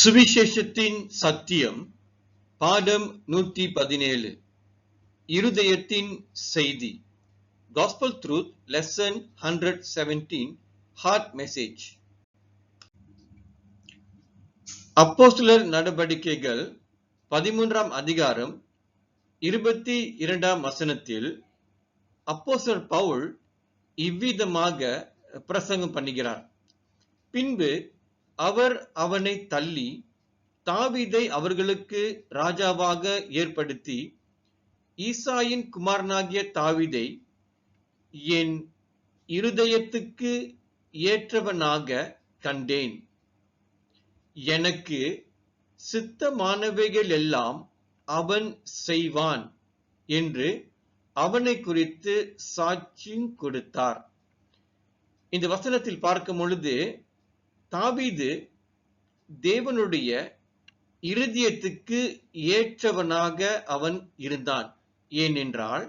சுவிசேஷத்தின் சத்தியம் பாடம் நூற்றி பதினேழு இருதயத்தின் செய்தி. Gospel Truth Lesson 117 Heart Message. அப்போஸ்தலர் நடவடிக்கைகள் பதிமூன்றாம் அதிகாரம் இருபத்தி இரண்டாம் வசனத்தில் அப்போஸ்தலர் பவுல் இவ்விதமாக பிரசங்கம் பண்ணுகிறார். பின்பு அவர் அவனை தள்ளி தாவீதை அவர்களுக்கு ராஜாவாக ஏற்படுத்தி ஈசாயின் குமாரனாகிய தாவிதை என் இருதயத்துக்கு ஏற்றவனாக கண்டேன். எனக்கு சித்தமானவைகள் எல்லாம் அவன் செய்வான் என்று அவனை குறித்து சாட்சியும் கொடுத்தார். இந்த வசனத்தில் பார்க்கும் பொழுது தாவீது தேவனுடைய இருதயத்துக்கு ஏற்றவனாக அவன் இருந்தான். ஏனென்றால்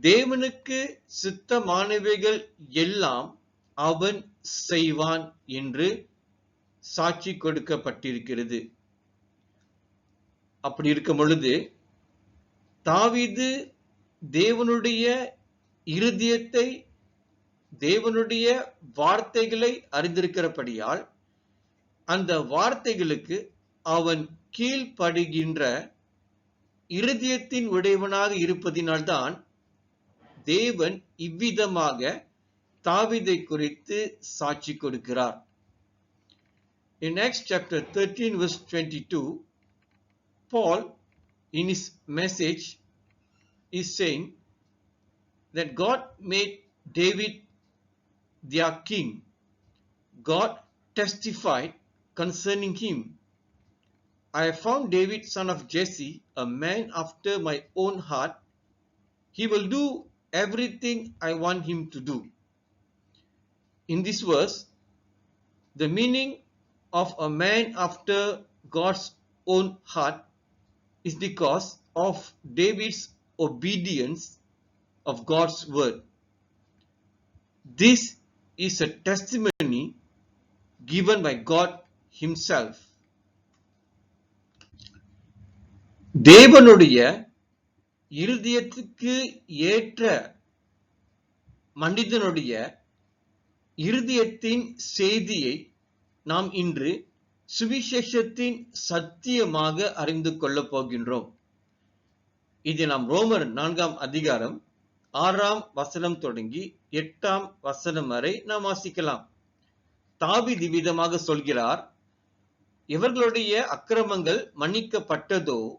தேவனுக்கு சித்தமானவைகள் எல்லாம் அவன் செய்வான் என்று சாட்சி கொடுக்கப்பட்டிருக்கிறது. அப்படி இருக்கும் பொழுது தாவிது தேவனுடைய இருதயத்தை தேவனுடைய வார்த்தைகளை அறிந்திருக்கிறபடியால் அந்த வார்த்தைகளுக்கு அவன் கீழ்ப்படுகின்ற இருதயத்தின் உடையவனாக இருப்பதினால்தான் தேவன் இவ்விதமாக தாவிதை குறித்து சாட்சி கொடுக்கிறார். In Acts chapter 13 verse 22, Paul in his message is saying that God made David their king. God testified concerning him. I have found David, son of Jesse, a man after my own heart. He will do everything I want him to do. In this verse, the meaning of a man after God's own heart is because of David's obedience of God's word. This is a testimony given by God Himself. தேவனுடைய இருதயத்துக்கு ஏற்ற மனிதனுடைய இருதயத்தின் செய்தியை நாம் இன்று சுவிசேஷத்தின் சத்தியமாக அறிந்து கொள்ளப் போகின்றோம் இது நாம் ரோமர் நான்காம் அதிகாரம் ஆறாம் வசனம் தொடங்கி எட்டாம் வசனம் வரை நாம் வாசிக்கலாம். தாவி விதமாக சொல்கிறார் எவர்களுடைய அக்கிரமங்கள் மன்னிக்கப்பட்டதோ?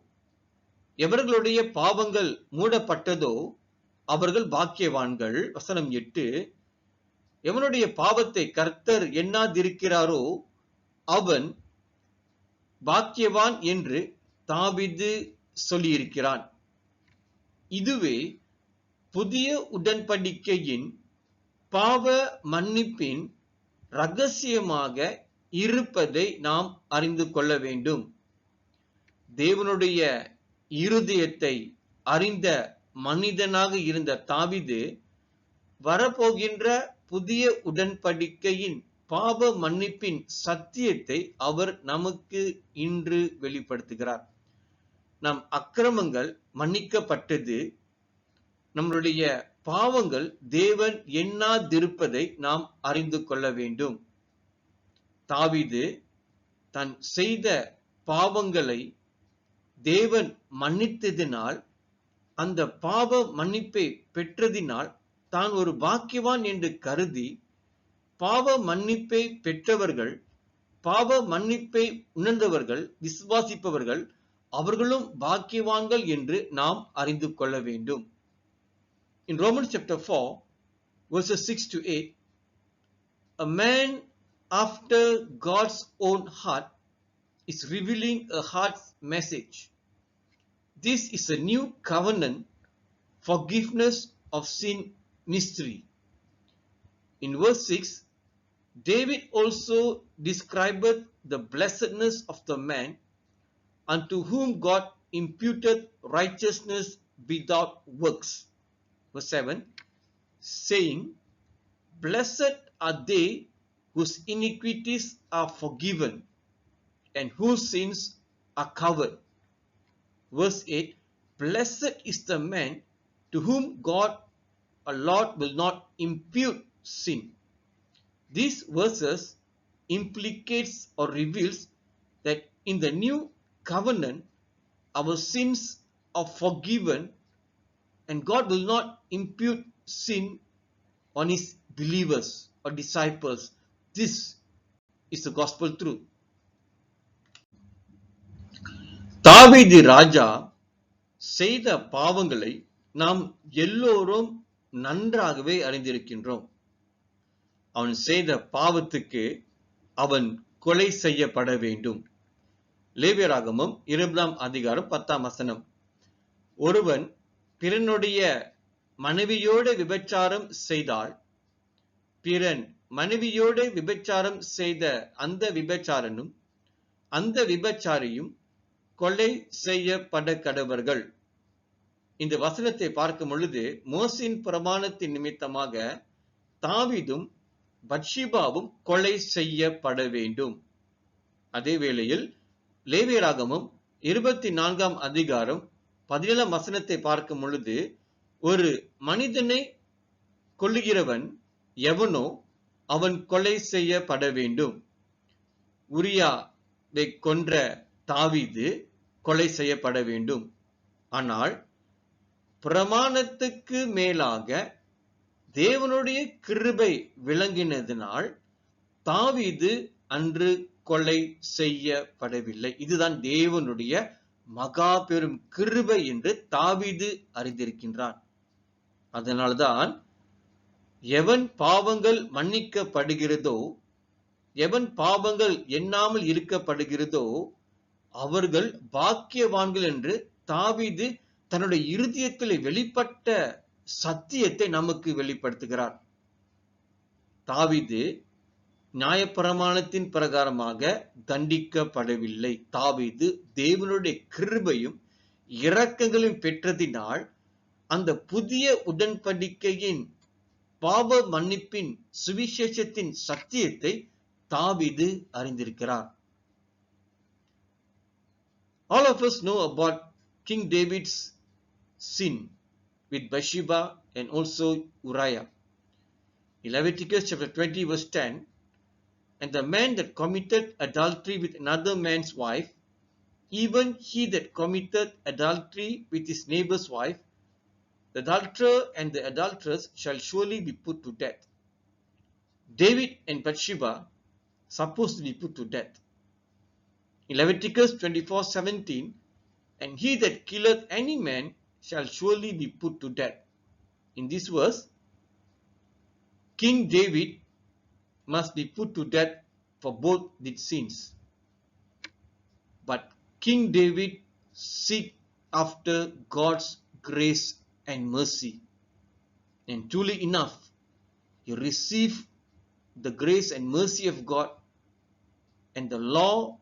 எவர்களுடைய பாவங்கள் மூடப்பட்டதோ? அவர்கள் பாக்கியவான்கள். வசனம் எட்டு எவனுடைய பாவத்தை கர்த்தர் எண்ணாதிருக்கிறாரோ? அவன் பாக்கியவான் என்று தாவிது சொல்லியிருக்கிறான். இதுவே புதிய உடன்படிக்கையின் பாவ மன்னிப்பின் ரகசியமாக இருப்பதை நாம் அறிந்து கொள்ள வேண்டும். தேவனுடைய இருதயத்தை அறிந்த மனிதனாக இருந்த தாவிது வரப்போகின்ற புதிய உடன்படிக்கையின் பாவ மன்னிப்பின் சத்தியத்தை அவர் நமக்கு இன்று வெளிப்படுத்துகிறார். நம் அக்கிரமங்கள் மன்னிக்கப்பட்டது. நம்மளுடைய பாவங்கள் தேவன் எண்ணாதிருப்பதை நாம் அறிந்து கொள்ள வேண்டும். தாவிது தன் செய்த பாவங்களை தேவன் மன்னித்ததினால் அந்த பாவ மன்னிப்பை பெற்றதினால் தான் ஒரு பாக்கியவான் என்று கருதி பாவ மன்னிப்பை பெற்றவர்கள் பாவ மன்னிப்பை உணர்ந்தவர்கள் விசுவாசிப்பவர்கள் அவர்களும் பாக்கியவான்கள் என்று நாம் அறிந்து கொள்ள வேண்டும். In Romans chapter 4, verses 6 to 8, a man after God's own heart is revealing a heart's message. This is a new covenant forgiveness of sin mystery. In verse 6, David also describeth the blessedness of the man unto whom God imputed righteousness without works. Verse 7 saying, Blessed are they whose iniquities are forgiven, and whose sins are covered. Verse 8 Blessed is the man to whom God a Lord will not impute sin. These verses implicates or reveals that in the new covenant our sins are forgiven and God will not impute sin on his believers or disciples. This is the gospel truth. தாவீது ராஜா செய்த பாவங்களை நாம் எல்லோரும் நன்றாகவே அறிந்திருக்கின்றோம் அவன் செய்த பாவத்துக்கு அவன் கொலை செய்யப்பட வேண்டும் லேவியராகமும் இருபதாம் அதிகாரம் பத்தாம் வசனம் ஒருவன் பிறனுடைய மனைவியோடு விபச்சாரம் செய்தால் பிறன் மனைவியோடு விபச்சாரம் செய்த அந்த விபச்சாரனும் அந்த விபச்சாரியும் கொலை செய்யப்பட கடவர்கள். இந்த வசனத்தை பார்க்கும் பொழுது மோசின் பிரமாணத்தின் நிமித்தமாக தாவிதும் பட்சிபாவும் கொலை செய்யப்பட வேண்டும். அதே வேளையில் லேவியராகமும் இருபத்தி நான்காம் அதிகாரம் பதினேழாம் வசனத்தை பார்க்கும் பொழுது ஒரு மனிதனை கொல்லுகிறவன் எவனோ அவன் கொலை செய்யப்பட வேண்டும். உரியாவை கொன்ற தாவீது கொலை செய்யப்பட வேண்டும். ஆனால் பிரமாணத்துக்கு மேலாக தேவனுடைய கிருபை விளங்கினதினால் தாவீது அன்று கொலை செய்யப்படவில்லை. இதுதான் தேவனுடைய மகா பெரும் கிருபை என்று தாவீது அறிந்திருக்கின்றான். அதனால்தான் எவன் பாவங்கள் மன்னிக்கப்படுகிறதோ எவன் பாவங்கள் எண்ணாமல் இருக்கப்படுகிறதோ அவர்கள் பாக்கியவான்கள் என்று தாவிது தன்னுடைய இருதயத்தில் வெளிப்பட்ட சத்தியத்தை நமக்கு வெளிப்படுத்துகிறார். தாவிது நியாயப்பிரமாணத்தின் பிரகாரமாக தண்டிக்கப்படவில்லை. தாவிது தேவனுடைய கிருபையும் இரக்கங்களும் பெற்றதினால் அந்த புதிய உடன்படிக்கையின் பாவ மன்னிப்பின் சுவிசேஷத்தின் சத்தியத்தை தாவீது அறிந்திருக்கிறார் All of us know about King David's sin with Bathsheba and also Uriah. In Leviticus chapter 20 verse 10, and the man that committed adultery with another man's wife, even he that committed adultery with his neighbor's wife, the adulterer and the adulteress shall surely be put to death. David and Bathsheba supposed to be put to death. In Leviticus 24:17, and he that killeth any man shall surely be put to death. In this verse, King David must be put to death for both the sins. But King David seek after God's grace and mercy. And truly enough, he received the grace and mercy of God and the law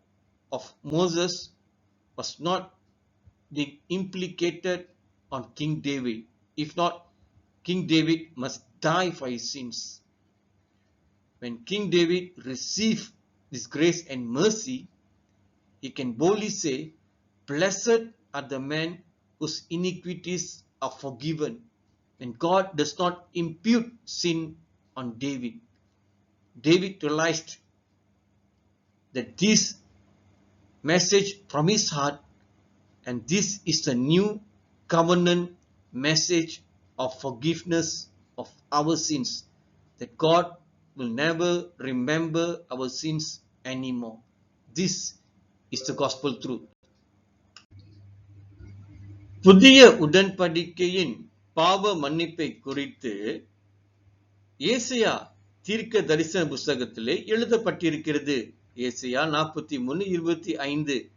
of Moses was not implicated on King David. If not, King David must die for his sins. When King David received this grace and mercy, he can boldly say, Blessed are the men whose iniquities are forgiven. And God does not impute sin on David. David realized that this message from his heart and this is the new covenant message of forgiveness of our sins that God will never remember our sins anymore. This is the gospel truth. புதிய உடன்படிக்கையின் பாவ மன்னிப்பை குறித்து Asia தீர்க்க தரிசன புஸ்தகத்திலே எழுதப்பட்டிருக்கிறது. Asia நாற்பத்தி மூணு இருபத்தி ஐந்து.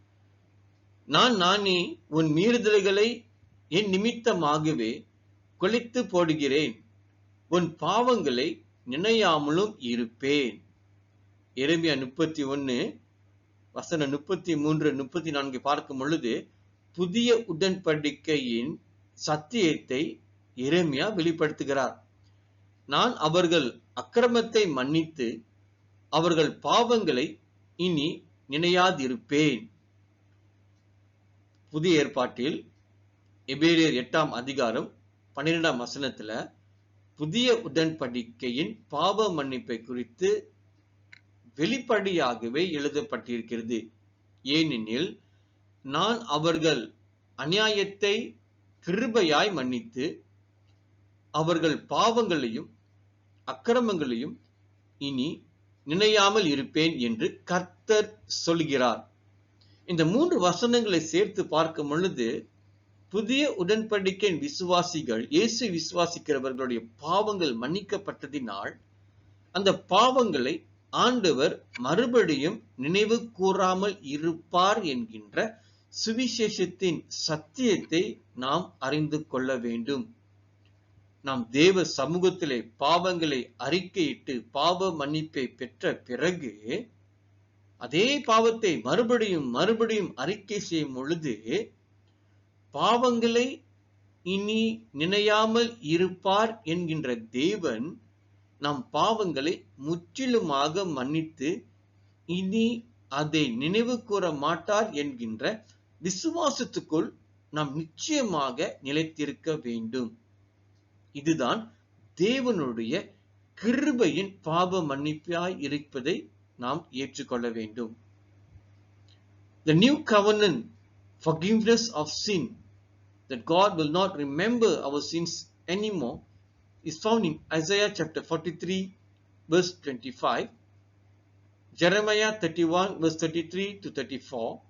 நான் நானே உன் மீறுதல்களை என் நிமித்தமாகவே கொலைத்து போடுகிறேன். உன் பாவங்களை நினையாமலும் இருப்பேன். எரேமியா முப்பத்தி ஒன்னு வசனம் முப்பத்தி மூன்று முப்பத்தி நான்கு பார்க்கும் பொழுது புதிய உடன்படிக்கையின் சத்தியத்தை இறைமையா வெளிப்படுத்துகிறார். நான் அவர்கள் அக்கிரமத்தை மன்னித்து அவர்கள் பாவங்களை இனி நினையாதிருப்பேன். புதிய ஏற்பாட்டில் எபேரியர் எட்டாம் அதிகாரம் பன்னிரெண்டாம் வசனத்துல புதிய உடன்படிக்கையின் பாவ மன்னிப்பை குறித்து வெளிப்படையாகவே எழுதப்பட்டிருக்கிறது. ஏனெனில் நான் அவர்கள் அநியாயத்தை கிருபையாய் மன்னித்து அவர்கள் பாவங்களையும் அக்கிரமங்களையும் இனி நினையாமல் இருப்பேன் என்று கர்த்தர் சொல்கிறார். இந்த மூன்று வசனங்களை சேர்த்து பார்க்கும் பொழுது புதிய உடன்படிக்கை விசுவாசிகள் இயேசு விசுவாசிக்கிறவர்களுடைய பாவங்கள் மன்னிக்கப்பட்டதினால் அந்த பாவங்களை ஆண்டவர் மறுபடியும் நினைவு கூறாமல் இருப்பார் என்கின்ற சுவிசேஷத்தின் சத்தியத்தை நாம் அறிந்து கொள்ள வேண்டும். நாம் தேவ சமூகத்திலே பாவங்களை அறிக்கையிட்டு பாவ மன்னிப்பை பெற்ற பிறகு அதே பாவத்தை மறுபடியும் மறுபடியும் அறிக்கை செய்யும் பொழுது பாவங்களை இனி நினையாமல் இருப்பார் என்கின்ற தேவன் நம் பாவங்களை முற்றிலுமாக மன்னித்து இனி அதை நினைவு கூற மாட்டார் என்கின்ற விசுவாசத்துக்குள் நாம் நிச்சயமாக நிலைத்திருக்க வேண்டும் இதுதான் தேவனுடைய கிருபையின் பாப மன்னிப்பாய் இருப்பதை நாம் ஏற்றுக்கொள்ள வேண்டும் The new covenant forgiveness of sin that God will not remember our sins anymore is found in Isaiah chapter 43 verse 25 Jeremiah 31 verse 33 to 34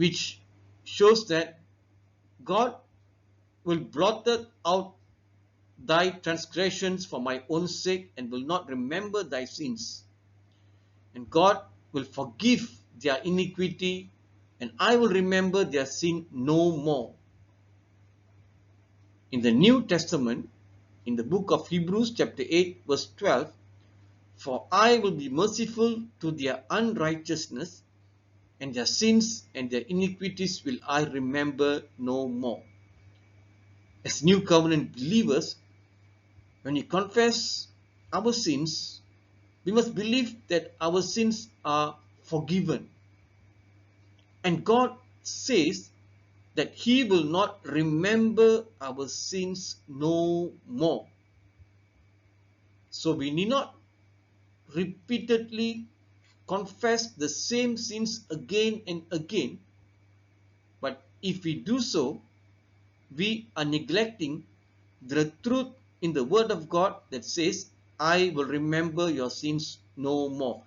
which shows that God will blot out thy transgressions for my own sake and will not remember thy sins. And God will forgive their iniquity and I will remember their sin no more. In the New Testament, in the book of Hebrews chapter 8 verse 12, for I will be merciful to their unrighteousness and their sins and their iniquities will I remember no more. As new covenant believers, when we confess our sins, we must believe that our sins are forgiven. And God says that He will not remember our sins no more. So we need not repeatedly confess the same sins again and again. But if we do so, we are neglecting the truth in the Word of God that says, I will remember your sins no more.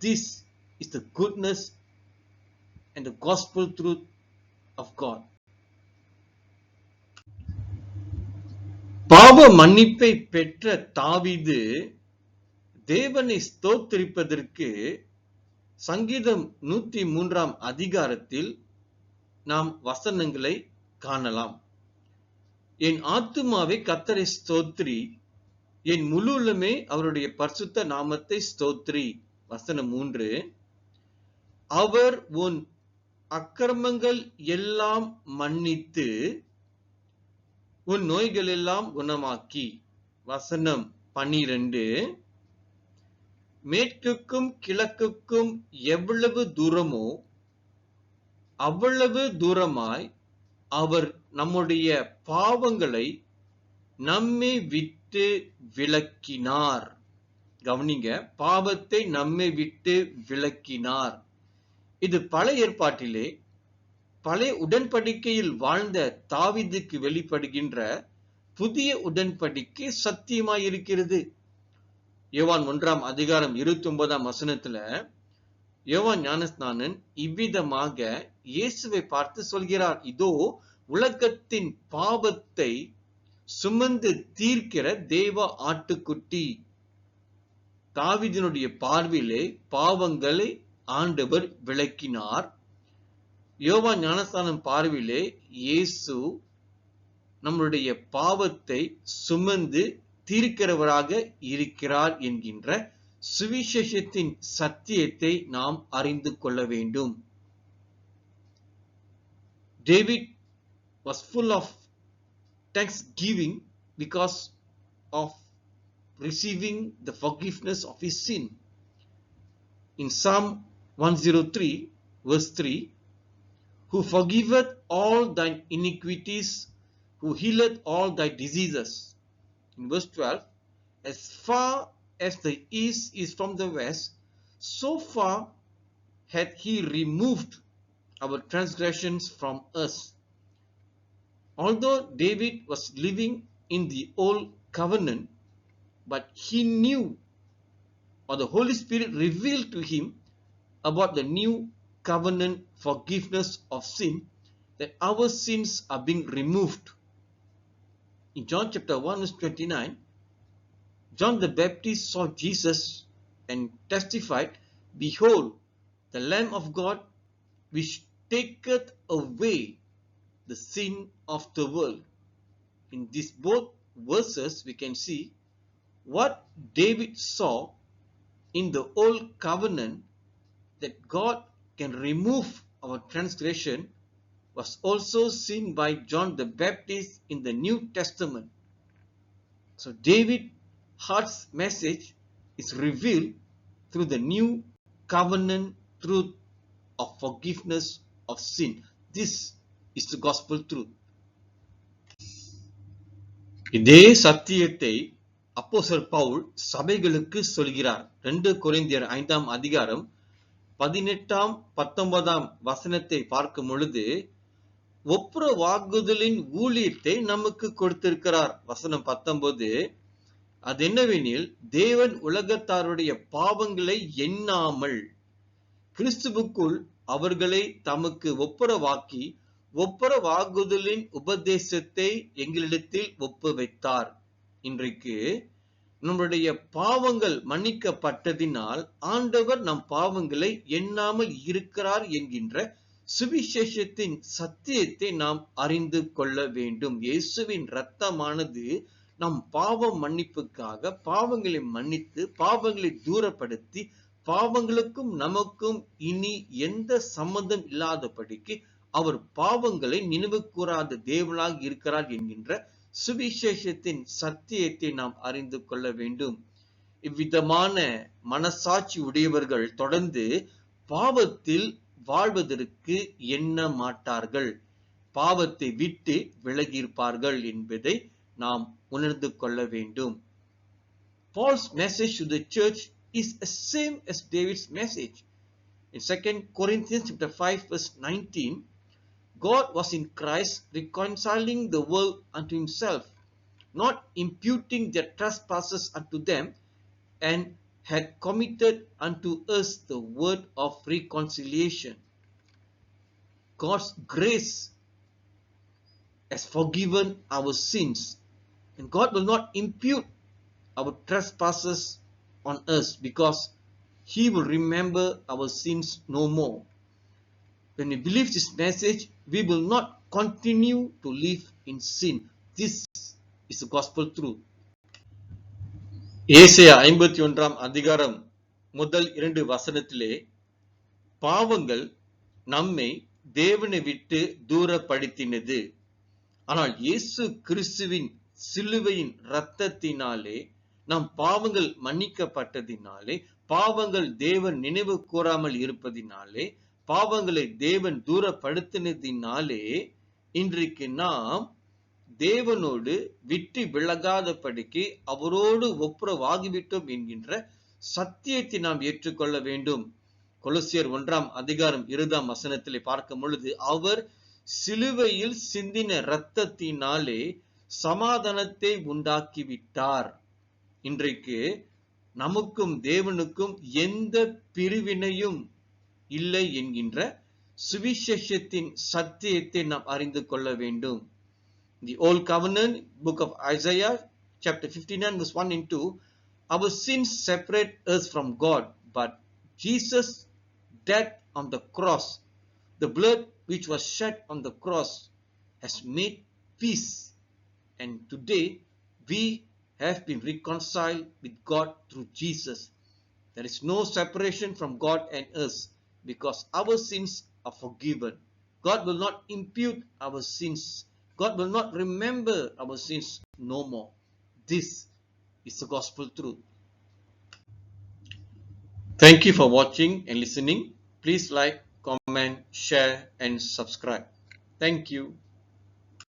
This is the goodness and the gospel truth of God. பாவ மன்னிப்பை பெற்ற தாவீது தேவனை ஸ்தோத்திரிப்பதற்கு சங்கீதம் நூத்தி மூன்றாம் அதிகாரத்தில் நாம் வசனங்களை காணலாம். என் ஆத்துமாவை கத்தரை ஸ்தோத்ரி. என் முழுலுமே அவருடைய பரிசுத்த நாமத்தை ஸ்தோத்ரி. வசனம் மூன்று. அவர் உன் அக்கிரமங்கள் எல்லாம் மன்னித்து உன் நோய்கள் எல்லாம் குணமாக்கி. வசனம் பன்னிரண்டு. மேற்குக்கும் கிழக்குக்கும் எவ்வளவு தூரமோ அவ்வளவு தூரமாய் அவர் நம்முடைய பாவங்களை நம்மை விட்டு விளக்கினார் கவனிங்க பாவத்தை நம்மை விட்டு விளக்கினார் இது பழைய ஏற்பாட்டிலே பழைய உடன்படிக்கையில் வாழ்ந்த தாவிதுக்கு வெளிப்படுகின்ற புதிய உடன்படிக்கை சத்தியமாய் இருக்கிறது யோவான் ஒன்றாம் அதிகாரம் இருபத்தி ஒன்பதாம் வசனத்துல யோவான் ஞானஸ்நானன் இவ்விதமாக இயேசுவை பார்த்து சொல்கிறார். இதோ உலகத்தின் பாவத்தை சுமந்து தீர்க்கிற தேவ ஆட்டுக்குட்டி. தாவிதனுடைய பார்வையிலே பாவங்களை ஆண்டவர் விளக்கினார். யோவா ஞானஸ்தானம் பார்வையிலே இயேசு நம்மளுடைய பாவத்தை சுமந்து தீர்க்கிறவராக இருக்கிறார் என்கின்ற சுவிசேஷத்தின் சத்தியத்தை நாம் அறிந்து கொள்ள வேண்டும் David was full of thanksgiving because of receiving the forgiveness of his sin. In Psalm 103 verse 3 who forgiveth all thine iniquities, who healeth all thy diseases. In verse 12, as far as the east is from the west, so far hath he removed our transgressions from us. Although David was living in the old covenant, but he knew or the Holy Spirit revealed to him about the new covenant forgiveness of sin that our sins are being removed. In John chapter 1 verse 29, John the Baptist saw Jesus and testified, Behold, the Lamb of God which taketh away the sin of the world. In these both verses, we can see what David saw in the old covenant that God can remove our transgression was also seen by John the Baptist in the New Testament. So David Hart's message is revealed through the new covenant truth of forgiveness of sin. This is the gospel truth. இதே சத்தியத்தை அப்போசர் பவுல் சபைகளுக்கு சொல்கிறார் ரெண்டு கொரிந்தியர் ஐந்தாம் அதிகாரம் பதினெட்டாம் பத்தொன்பதாம் வசனத்தை பார்க்கும் பொழுது ஒப்புர வாக்குதலின் ஊழியத்தை நமக்கு கொடுத்திருக்கிறார். வசனம் பத்தொன்பது அது என்னவெனில் தேவன் உலகத்தாருடைய பாவங்களை எண்ணாமல் கிறிஸ்துவுக்குள் அவர்களை தமக்கு ஒப்புரவாக்கி ஒப்புரவாகுதலின் உபதேசத்தை எங்களிடத்தில் ஒப்பு வைத்தார் இன்றைக்கு நம்முடைய பாவங்கள் மன்னிக்கப்பட்டதினால் ஆண்டவர் நம் பாவங்களை எண்ணாமல் இருக்கிறார் என்கின்ற சுவிசேஷத்தின் சத்தியத்தை நாம் அறிந்து கொள்ள வேண்டும். இயேசுவின் இரத்தமானது நம் பாவ மன்னிப்புக்காக பாவங்களை மன்னித்து பாவங்களை தூரப்படுத்தி பாவங்களுக்கும் நமக்கும் இனி எந்த சம்பந்தம் இல்லாதபடிக்கு அவர் பாவங்களை நினைவு கூறாத தேவனாக இருக்கிறார் என்கின்ற சுவிசேஷத்தின் சத்தியத்தை நாம் அறிந்து கொள்ள வேண்டும். இவ்விதமான மனசாட்சி உடையவர்கள் தொடர்ந்து பாவத்தில் வாழ்வதற்கு எண்ண மாட்டார்கள் பாவத்தை விட்டு விலகியிருப்பார்கள் என்பதை நாம் உணர்ந்து கொள்ள வேண்டும் Paul's message to the church is the same as David's message. In 2 Corinthians chapter 5 verse 19, God was in Christ reconciling the world unto himself, not imputing their trespasses unto them, and had committed unto us the word of reconciliation. God's grace has forgiven our sins, and God will not impute our trespasses on us because He will remember our sins no more. When we believe this message, we will not continue to live in sin. This is the gospel truth. ஏசையா ஐம்பத்தி ஒன்றாம் அதிகாரம் முதல் இரண்டு வசனத்திலே பாவங்கள் நம்மை தேவனை விட்டு தூரப்படுத்தினது. ஆனால் இயேசு கிறிஸ்துவின் சிலுவையின் இரத்தத்தினாலே நம் பாவங்கள் மன்னிக்கப்பட்டதினாலே பாவங்கள் தேவன் நினைவு கூறாமல் இருப்பதினாலே பாவங்களை தேவன் தூரப்படுத்தினதினாலே இன்றைக்கு நாம் தேவனோடு விட்டு விலகாதபடிக்கு அவரோடு ஒப்புரவாகிவிட்டோம் என்கின்ற சத்தியத்தை நாம் ஏற்றுக்கொள்ள வேண்டும். கொலசியர் ஒன்றாம் அதிகாரம் இருதாம் வசனத்திலே பார்க்கும் பொழுது அவர் சிலுவையில் சிந்தின இரத்தத்தினாலே சமாதானத்தை உண்டாக்கிவிட்டார். இன்றைக்கு நமக்கும் தேவனுக்கும் எந்த பிரிவினையும் இல்லை என்கின்ற சுவிசேஷத்தின் சத்தியத்தை நாம் அறிந்து கொள்ள வேண்டும். The Old Covenant, book of Isaiah, chapter 59, verse 1 and 2, our sins separate us from God, but Jesus' death on the cross, the blood which was shed on the cross, has made peace. And today we have been reconciled with God through Jesus. There is no separation from God and us because our sins are forgiven. God will not impute our sins. God will not remember our sins no more. This is the gospel truth. Thank you for watching and listening. Please like, comment, share and subscribe. Thank you.